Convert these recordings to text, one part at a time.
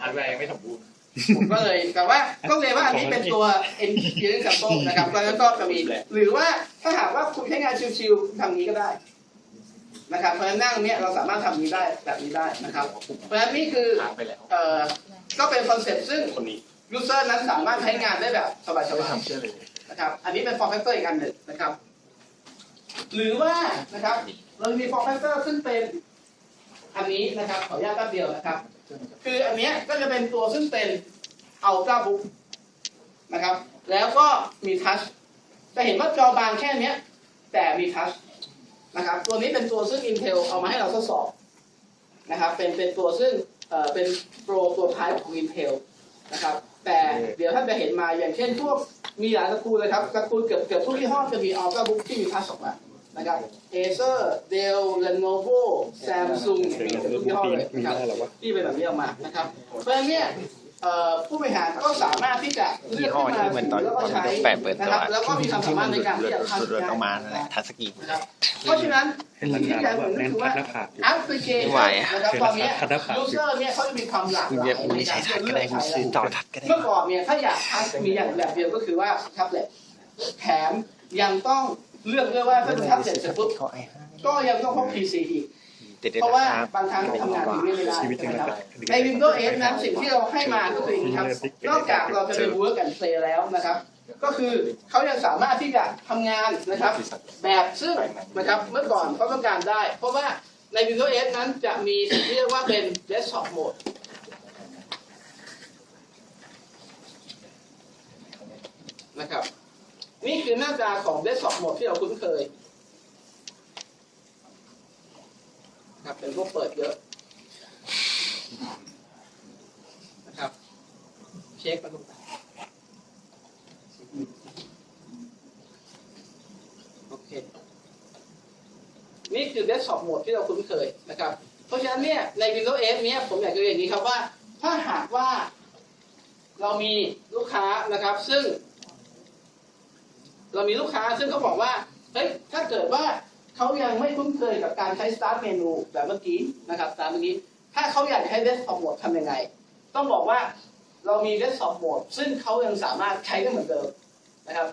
ฮาร์ดแวร์ยังไม่สมบูรณ์ผมก็เลยแต่ว่าก็เลยว่าอันนี้เป็นตัว engineering sample นะครับแล้วก็จะมีหรือว่าถ้าหากว่าคุณใช้งานชิวๆทำนี้ก็ได้นะครับ เพราะฉะนั้นนั่งเนี้ยเราสามารถทำนี้ได้แบบนี้ได้นะครับ เพราะฉะนั้นนี่คือถามไปแล้วเอ่อก็เป็นคอนเซ็ปต์ซึ่งคนนี้ user นั้นสามารถใช้งานได้แบบสบายไม่ๆทำเชื่อเลยนะครับ อันนี้เป็น form factor อีกอันหนึ่งนะครับ หรือว่านะครับเรามี form factor ซึ่งเป็นอันนี้นะครับขออนุญาตแป๊บเดียวนะครับ คืออันเนี้ยก็จะเป็นตัวซึ่งเป็น Ultra Book นะครับ แล้วก็มีทัชจะเห็นว่าจอบางแค่เนี้ย แต่มีทัชนะครับ ตัวนี้เป็นตัวซึ่ง Intel เอามาให้เราทดสอบนะครับ เป็นเป็นตัวซึ่งเอ่อเป็นโปรตัวท้ายของ Intel นะครับ แต่เดี๋ยวท่านจะเห็นมาอย่างเช่นพวกมีหลายตระกูลเลยครับตระกูลเกือบเกือบทุกยี่ห้อจะมี Ultra Book ที่มีทัชออกมา นะครับ Acer Dell Lenovo Samsung มีเกือบทุกยี่ห้อเลยนะครับที่เป็นแบบนี้ออกมานะครับเพราะฉะนั้นเนี่ยเอ่อผู้บริหารก็สามารถที่จะเลือกขึ้นมายี่ห้อที่เหมือนตอนแล้วก็ใช้แปะเปิดตัวนะครับแล้วก็มีความสามารถในการที่จะสุดทำๆต้องมานั่นแหละทัชสกรีนนะครับเพราะฉะนั้นให้รันที่งานจะแล้วแบบเห็นก็แน่นคือพัว่าดหน้าผากแอปพลิเคชันไม่ไหวอะนะครับตอนเนี้พัดหน้าผากยูเซอร์เนี่ยเขาจะมีความหลากหมึงลายจะมึงไม่ใช้ทัชก็ได้มึงซื้อจอทัชก็ได้เมื่อก่อนเนี่ยถ้าอยากทัชมีอย่างแบบเดียวก็คือว่าแท็บเล็ตแถมยังต้อง เลือกด้วยว่าถ้าเป็นแท็บเล็ตเสร็จปุ๊บเขาไอ้ห้าก็ยังต้องพก PC อีกเด็ดเพราะว่าครับบางครั้งทำงานจริงไม่ได้ชีวิตจริใช่งไหมแล้วครับก็ใน Windows 8นั้นสิ่งที่เราให้มาก็คืออย่างนี้ครับนอกจากเราจะเป็น work and play แล้วนะครับ ก็คือเขายังสามารถที่จะทำงานนะครับ แบบซึ่งนะครับเมื่อก่อนเขาต้องการได้ เพราะว่าใน Windows 8นั้นจะมีสิ่งที่เรียกว่าเป็น desktop mode นะครับ นี่คือหน้าตาของ desktop mode ที่เราคุ้นเคยนะครับเป็นพวกเปิดเยอะนะครับ เช็คมาดูโอเค นี่คือ desktop mode ที่เราคุ้นเคยนะครับ เพราะฉะนั้นเนี่ยใน Windows 8เนี่ยผมอยากจะเรียนอย่างนี้ครับว่า ถ้าหากว่าเรามีลูกค้านะครับ ซึ่ง เรามีลูกค้าซึ่งเขาบอกว่าเฮ้ยถ้าเกิดว่าเขายังไม่คุ้นเคยกับการใช้ start menu แบบเมื่อกี้นะครับตามเมื่อกี้ ถ้าเขาอยากให้ desktop mode ทำยังไง ต้องบอกว่าเรามี desktop mode ซึ่งเขายังสามารถใช้ได้เหมือนเดิมนะครับ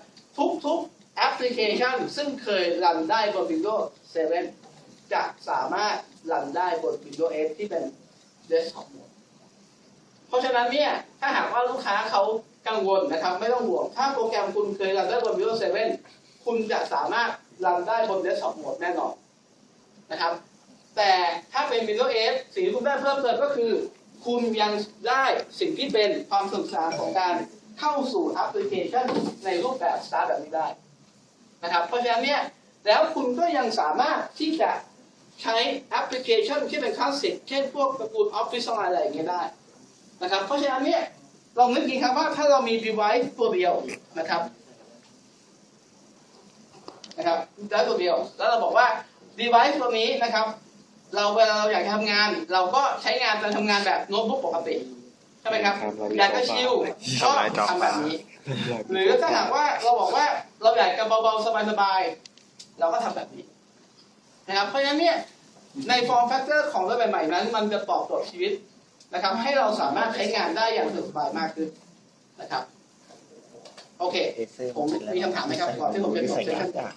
ทุกๆแอปพลิเคชันซึ่งเคยรันได้บน Windows 7 จะสามารถรันได้บน Windows 8 ที่เป็น desktop mode เพราะฉะนั้นเนี่ยถ้าหากว่าลูกค้าเขา กังวลนะครับไม่ต้องห่วง ถ้าโปรแกรมคุณเคยรันได้บน Windows 7 คุณจะสามารถรันได้บน desktop mode แน่นอนนะครับ แต่ถ้าเป็น Windows 8สิ่งที่คุณได้เพิ่มเติมก็คือ คุณยังได้สิ่งที่เป็นความสนุกสนานของการเข้าสู่แอปพลิเคชันในรูปแบบ Start แบบนี้ได้นะครับ เพราะฉะนั้นเนี่ยแล้วคุณก็ยังสามารถที่จะใช้แอปพลิเคชันที่เป็นคลาสสิกเช่นพวกตระกูล Office อะไรอย่างเงี้ยได้นะครับ เพราะฉะนั้นเนี่ย ลองนึกดีครับว่าถ้าเรามี device ตัวเดียวนะครับนะครับ device ตัวเดียว แล้วเราบอกว่า device ตัวนี้นะครับ เราเวลาเราอยากจะทำงาน เราก็ใช้งานการทำงานแบบโน้ตบุ๊กปกติใช่ไหมครับอยากจะชิลก็ทำแบบนี้ หรือถ้าหากว่าเราบอกว่าเราอยากจะเบาๆสบายๆเราก็ทำแบบนี้นะครับเพราะฉะนั้นเนี่ยใน form factor ของรถใหม่ๆนั้น มันจะตอบโจทย์ชีวิต นะครับ ให้เราสามารถใช้งานได้อย่างสะดวกสบายมากขึ้นนะครับ โอเคเอเซอร์ผมมีคำถามไหมครับก่อนที่ผมจะจบใส่เซสงาชั่นนยาก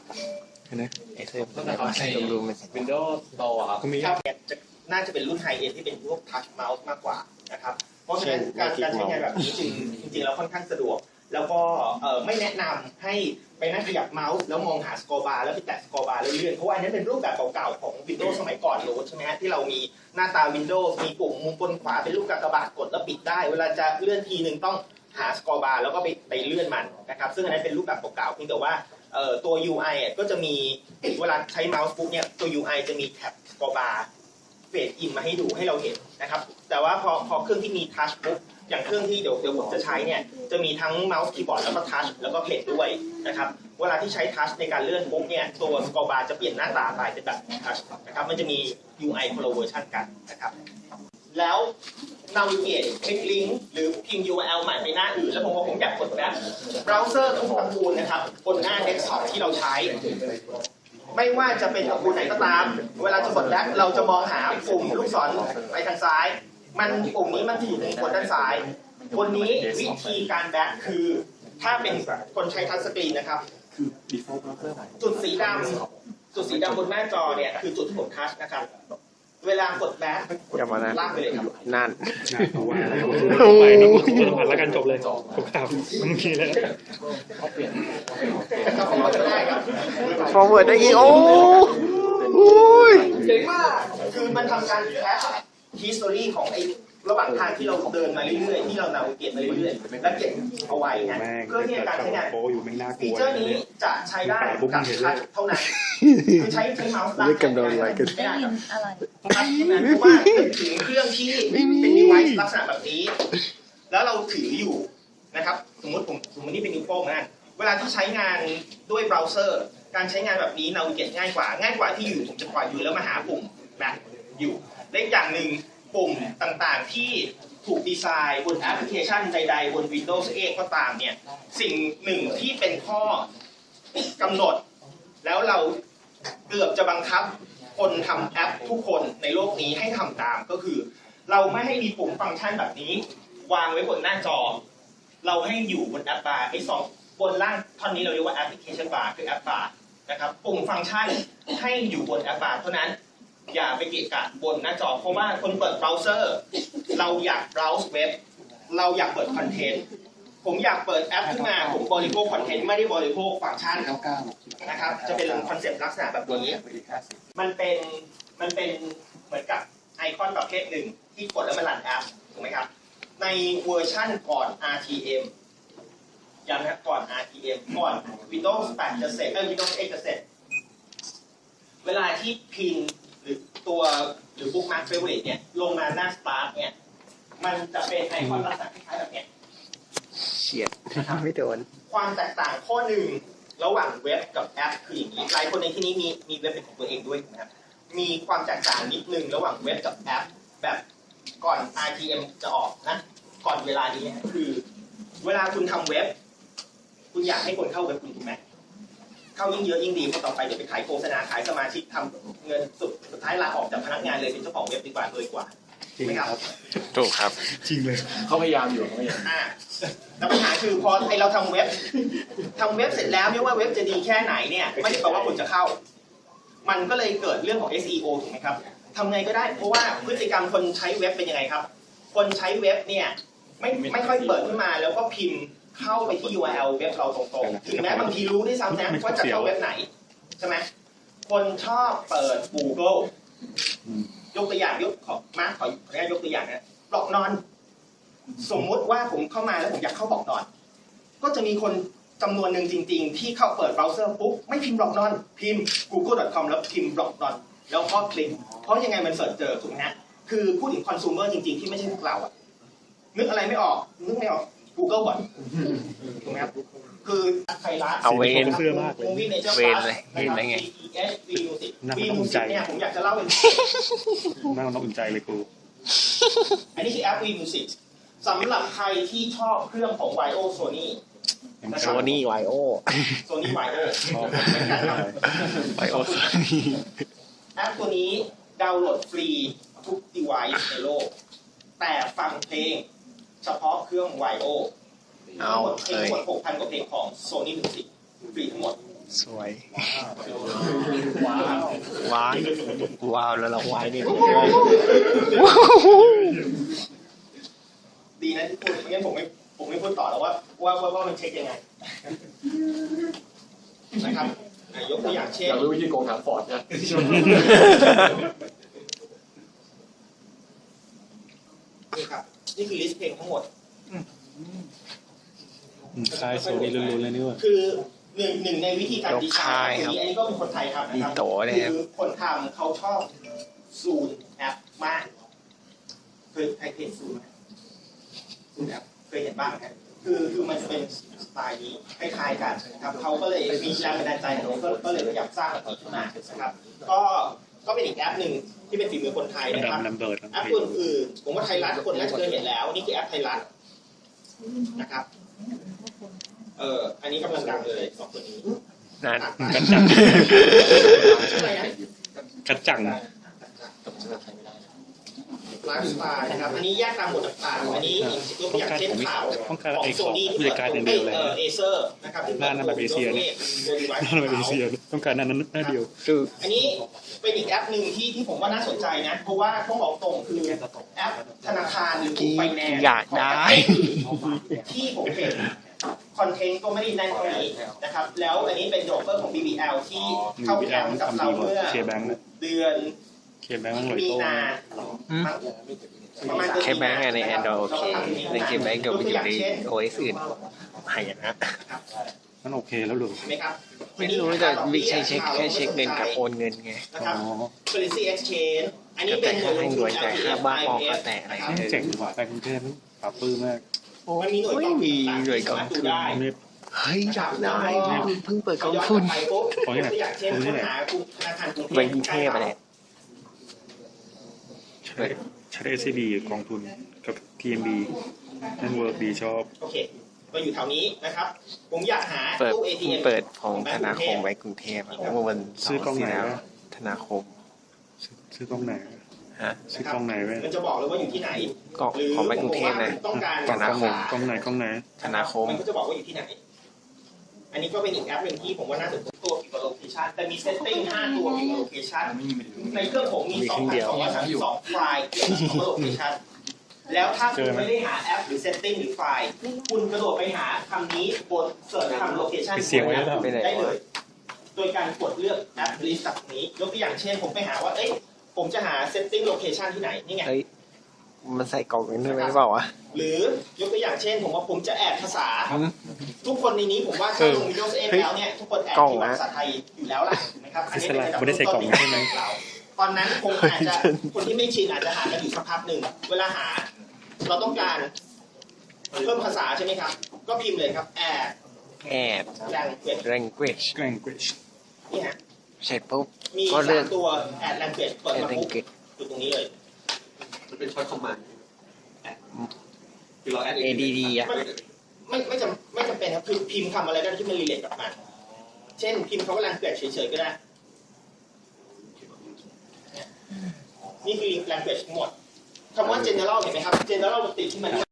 นะเอเซอร์มันแบบว่าใส่รวมๆเป็นสัญญาณ Windows Store ครับก็มีครับเนี่ยจะน่าจะเป็นรุ่นไฮเอ็นที่เป็นพวกทัชเมาส์มากกว่านะครับ เพราะฉะนั้นการการใช้งานแบบนี้จริงจริงๆแล้วค่อนข้างสะดวก แล้วก็ไม่แนะนำให้ไปนั่งขยับเมาส์แล้วมองหาสกอร์บาร์แล้วไปแตะสกอร์บาร์เรื่อยๆเพราะว่าอันนั้นเป็นรูปแบบเก่าๆของ Windows สมัยก่อนโหลดใช่ไหมฮะที่เรามีหน้าตา Windows มีปุ่มมุมบนขวาเป็นรูปกากบาทกดแล้วปิดได้ เวลาจะเลื่อนทีหนึ่งต้องหาสกอร์บาร์แล้วก็ไปไปเลื่อนมันนะครับซึ่งอันนั้นเป็นรูปแบบเก่าๆเพียงแต่ว่าตัว UI อะก็จะมีเวลาใช้เมาส์ปุ๊บเนี่ยตัว UI จะมีแท็บสกอร์บาร์เฟดอินมาให้ดูให้เราเห็นนะครับแต่ว่าพอพอเครื่องที่มีทัชปุ๊บ อย่างเครื่องที่เดี๋ยวเดี๋ยวผมจะใช้เนี่ยจะมีทั้งเมาส์คีย์บอร์ดแล้วก็ทัชแล้วก็เพจด้วยนะครับเวลาที่ใช้ทัชในการเลื่อนปุ๊บเนี่ยตัวสกอร์บาร์จะเปลี่ยนหน้าตาไปเป็นแบบทัชนะครับมันจะมี UI คนละเวอร์ชันกันนะครับแล้ว navigate คลิกลิงก์หรือพิมพ์ URL ใหม่ไปหน้าอื่น แล้วผมว่าผมอยากกดแบบเบราว์เซอร์ทุกตระกูลนะครับ บนหน้าเดสก์ท็อปที่เราใช้ ไม่ว่าจะเป็นตระกูลไหนก็ตาม เวลาจะกดแบ็คเราจะมองหาปุ่มลูกศรไปทางซ้าย มันปุ่มนี้มันอยู่ในคนด้านซ้ายบนนี้วิธีการแบ็คคือ ถ้าเป็นคนใช้ทัชสกรีนนะครับ จุดสีดำจุดสีดำบนหน้าจอเนี่ยคือจุดกดทัชนะครับ เวลากดแบ็คอย่ามานะลากไปเลยครับนั่นโอ้ยต้องผ่านแล้วกันจบเลยผมข่าวเมื่อกี้แล้วครับผมก็ได้ครับ forward ได้อีกโอ้โอ้ยเจ๋งมากคือมันทำการแค ป history ของไอ้ระหว่างทางที่เราเดินมาเรื่อยๆ ที่เรานาวิเกตมาเรื่อยๆ แล้วเก็บเอาไว้นะแม่งเพื่อที่จะการใช้งานโอ้อยู่ไม่น่ากฟีลัวเจอร์นี้จะใช้ได้กับทัชเท่านั้นคือใช้ใช้เมาส์ลากเรียกกันโดนอะไรกันไม่ได้ครับอะไรทัชเท่านั้นเพราะว่านึกถึงเครื่องที่เป็น device ลักษณะแบบนี้ แล้วเราถืออยู่นะครับ สมมติผมสมมตินี่เป็นนิ้วโป้งนะเวลาที่ใช้งานด้วยเบราว์เซอร์ การใช้งานแบบนี้นาวิเกตง่ายกว่า ง่ายกว่าที่อยู่ผมจะปล่อยอยู่แล้วมาหาปุ่มนะอยู่ และอีกอย่างหนึ่งปุ่มต่างๆที่ถูกดีไซน์บนแอปพลิเคชันใดๆ บน Windows เองก็ตามเนี่ย สิ่งหนึ่งที่เป็นข้อกำหนด แล้วเราเกือบจะบังคับคนทำแอปทุกคนในโลกนี้ให้ทำตามก็คือ เราไม่ให้มีปุ่มฟังก์ชันแบบนี้ วางไว้บนหน้าจอ เราให้อยู่บนแอปบาร์ไอ้สองบนล่างท่อนนี้เราเรียกว่าแอปพลิเคชันบาร์คือแอปบาร์นะครับปุ่มฟังก์ชันให้อยู่บนแอปบาร์เท่านั้น อย่าไปเกะกะบนหน้าจอ เพราะว่าคนเปิดเบราว์เซอร์ เราอยากเบราว์เว็บเราอยากเปิดคอนเทนต์ผมอยากเปิดแอปขึ้นมาผมบริโภคคอนเทนต์ไม่ได้บริโภคฟังก์ชันนะครับจะเป็นคอนเซ็ปต์ลักษณะแบบนี้ มันเป็นมันเป็นเหมือนกับไอคอนประเภทหนึ่งที่กดแล้วมันรันแอปถูกไหมครับในเวอร์ชั่นก่อน RTM ย้ำนะครับก่อน RTM ก่อน Windows 8จะเสร็จเอ้ย Windows 8จะเสร็จเวลาที่พิ นหรือตัวหรือ Bookmark Favorite เนี่ยลงมาหน้า Start เนี่ย มันจะเป็นไอคอนลักษณะคล้ายๆแบบเนี้ยเฉียดไม่โดนความแตกต่างข้อหนึ่งระหว่างเว็บกับแอปคืออย่างนี้หลายคนในที่นี้มีมีเว็บเป็นของตัวเองด้วยนะครับ มีความแตกต่างนิดนึงระหว่างเว็บกับแอป แบบก่อน RTM จะออกนะ ก่อนเวลานี้นะคือ เวลาคุณทำเว็บ คุณอยากให้คนเข้าเว็บคุณถูกไหม เข้ายิ่งเยอะยิ่งดีเพราะต่อไปเดี๋ยวไปขายโฆษณาขายสมาชิกทำเงินสุดสุดท้ายลาออกจากพนักงานเลยเป็นเจ้าของเว็บดีกว่าเลยกว่าจริงครับถูกครับจริงเลยเขาพยายามอยู่เขาพยายามอ่าแล้วปัญหาคือพอไอเราทำเว็บทำเว็บเสร็จแล้วไม่ว่าเว็บจะดีแค่ไหนเนี่ยไม่ได้แปลว่าคนจะเข้า มันก็เลยเกิดเรื่องของ SEO ถูกไหมครับทำไงก็ได้เพราะว่าพฤติกรรมคนใช้เว็บเป็นยังไงครับ คนใช้เว็บเนี่ยไม่ไม่ค่อยเปิดขึ้นมาแล้วก็พิมพ์ เข้าไปที่ URL เว็บเราตรงๆ ถึงแม้บางทีรู้ด้วยซ้ำนะว่าจะเข้าเว็บไหน ใช่ไหมคนชอบเปิด Google ยกตัวอย่างยกขอมาร์คขอขออนุญาตยกตัวอย่างนะบล็อกนอน สมมุติว่าผมเข้ามาแล้วผมอยากเข้าบล็อกนอน ก็จะมีคนจำนวนหนึ่งจริง ๆ ที่เข้าเปิดเบราว์เซอร์ปุ๊บไม่พิมพ์บล็อกนอน พิมพ์ google.com แล้วพิมพ์บล็อกนอน แล้วก็คลิก เพราะยังไงมันเสิร์ชเจอถูกไหมฮะคือพูดถึงคอน sumer จริง ๆ ที่ไม่ใช่พวกเราอะนึกอะไรไม่ออก นึกไม่ออก Google ก่อนถูกไหมครับคือไทยรัฐเอาเวนเสื้อมากเลย Movie Nature เวน Plus เลยเห็นได้ไงนะครับ VTS V Music น่า V ต้องภูมิ Music ใจเนี่ยผมอยากจะเล่าเป็นน่าต้องอุ่นใจเลยกูอันนี้คือแอป V Music สำหรับใครที่ชอบเครื่องของ YO Sony โซนี่ไวโอ Sony YO ชอบเหมือนกันครับไวโอโซนี่แอปตัวนี้ดาวน์โหลดฟรีทุก device ในโลก แต่ฟังเพลง เฉพาะเครื่อง YO เอาทั้งหมดเพลงเอ้ยทั้งหมด6,000 กว่าเพลงของ Sony Music ฟรีทั้งหมด สวย ว้าวว้ายว้าวแล้วเราว้ายนี่ดีนะที่พูดไม่งั้นผมไม่ผมไม่พูดต่อแล้วว่าว่าว่าว่ามันเช็คยังไงนะครับอะยกตัวอย่างเช่อนยากรู้วิธีโกงทางฟอร์ดนะ นี่ครับ นี่คือลิสต์เพลงทั้งหมดค่ายโซนี่ลุ้นๆเลยนี่ว่ะคือหนึ่งหนึ่งในวิธีการยกดีไซค่ายน์ครับอันนี้ก็เป็นคนไทยทำนะครัมีโตเนี่ยครับคือคนทำเขาชอบซูนแอปมากเคยใครเห็นซูนไหมซูนแอปเคยเห็นบ้างไหมคือคือมันจะเป็นสไตล์นี้คล้ายๆกันนะครับเขาก็เลยมีแรงบันดาลใจของเขาก็ก็เลยอยากสร้างแบบนี้ขึ้นมานะครับ ก็ ก็เป็นอีกแอปหนึ่งที่เป็นฝีมือคนไทยมันนะครับดำน้ำเบิร์ดแอปตัวอื่นๆผมว่าไทยรัฐคนน่าจะเคยเห็นแล้ว นี่คือแอปไทยรัฐนะครับ เอ่ออันนี้กำลังดังเลยสองตัวนี้นั่นกันจังชื่ออะไรนะกันจังแต่ผมจะใช้ ไม่ได้นะไลฟ์สไตล์นะครับ อันนี้แยกตามหมวดต่างๆ อันนี้ยกตัวอย่างเช่นข่าวต้องการของไอ้โซของนี่ผู้จัดการอย่างเดียวเลยเออเอเซอร์นะครับที่หน้าหน้าแบบเอเชียเนี่ยหน้าแบบเอเชียต้องการหนั้นหน้าเดียวคืออันนี้เป็นอีกแอปหนึ่งที่ที่ผมว่าน่าสนใจนะ เพราะว่าต้องบอกตรงคือแอปธนาคารหรือไฟแนนซ์อยากได้ที่ผมเห็นคอนเทนต์ก็ไม่ได้แน่นเท่านี้นะครับ แล้วอันนี้เป็นโดเฟอร์ของ BBL ที่เข้าแคมป์กับเราทำดีกว่าเมื่อเคแบงค์นะเดือน เคแบงค์มันหลอยมีโต้นาประมาณเดือนแค่แบงค์อะใน Android โอเคในเคแบงค์เดี๋ยวไปอยู่ใน OS อื่นหายนะ มันโอเคแล้วเหรือเห็นไหมครับไม่รู้แต่วิใช้เช็คแค่เช็คเงินกับโอนเงินไงนะคอ๋รับอ currency exchange อันนี้เป็นหน่วยลงทุนแต่ค่าบ้าปอก็แตะอะไรนะครับเจ๋งว่ะไปกรุงเทพมันปรับปลื้มมากมันมีหน่วยโอ้ยกองทุนมีต่างๆหน่วยกองทุนที่สามารถดูได้ไม่ เฮ้ยอยากได้เพิ่งเปิดกองย้อนทุนกลับไปปุ๊บของที่ไหนตัวอย่างเช่นของที่ไหนปัญหากรุงธนาคารกรุงเทพเป็นกรุงเทพ อะไรใช้ใช้ SCB กองทุนกับ TMB นั่นเวิร์กดีชอบโอเคก็อยู่แถวนี้นะครับ ผมอยากหาเปิดตู้ ATM เปิดของธนาคมไว้กรุงเทพอะเมื่อวันซื้อกล้องไหนแล้ววะธนาคมซื้อซื้อกล้องไหนฮะซื้อกล้องไหนไว้มันจะบอกเลยว่าอยู่ที่ไหนกล้องหรือของไว้กรุงเทพนะ ต้องการธนาคม กล้องไหนกล้องไหน ธนาคม มันก็จะบอกว่าอยู่ที่ไหน อันนี้ก็เป็นอีกแอปหนึ่งที่ผมว่าน่าสนใจตัวเกี่ยวกับโลเคชันแต่มีเซตติ้ง5ตัวเกี่ยวกับโลเคชันในเครื่องผมมีมีเครื่องเดียว2,232ไฟล์เกี่ยวกับคำว่าโลเคชันแล้วถ้าคุณไม่ได้หาแอปหรือเซตติ้งหรือไฟล์ คุณกระโดดไปหาคำนี้บนเสิร์ชคำโลเคชันไปเสียงไว้แล้วไปไหนได้เลวะยโดยการกดเลือกแอปลิสต์จากนี้ ยกตัวอย่างเช่นผมไปหาว่า เอ้ยผมจะหาเซตติ้งโลเคชันที่ไหน นี่ไงเฮ้ย มันใส่กล่องนั้นด้วยไหมหรือเปล่าวะ หรือยกตัวอย่างเช่น ผมว่าผมจะแอดภาษาอืมทุกคนในนี้ผมว่าถ้าลง Windows 8เฮ้ยแล้วเนี่ยทุกคนแอดกล้องที่นะภาษาไทยอยู่แล้วล่ะนะครับอันนี้เป็นระดับไม่ได้ใส่กล่องใช่ไหมเราตอนนั้นคงอาจจะคนที่ไม่ชินอาจจะหากันอยู่สักพักหนึ่งเวลาหา เราต้องการเพิ่มภาษาใช่ไหมครับ ก็พิมพ์เลยครับ add add language language language นี่ฮะเสร็จปุ๊บมีก็เลืสาอกมตัว add language เปิด add มาปุ๊บ language อยู่ตรงนี้เลยมัน เป็นช็อตคอมมานด์คือเราแอด add อะไม่ไม่ไม่จำไม่จำเป็นครับคือพิมพ์คำอะไรก็ได้ที่มันรีเลทกับมัน เช่น พิมพ์คำว่า language เฉยๆก็ได้ นี่คือ language ทั้งหมดคำว่า general เห็นไหมครับ general มันติดที่มัน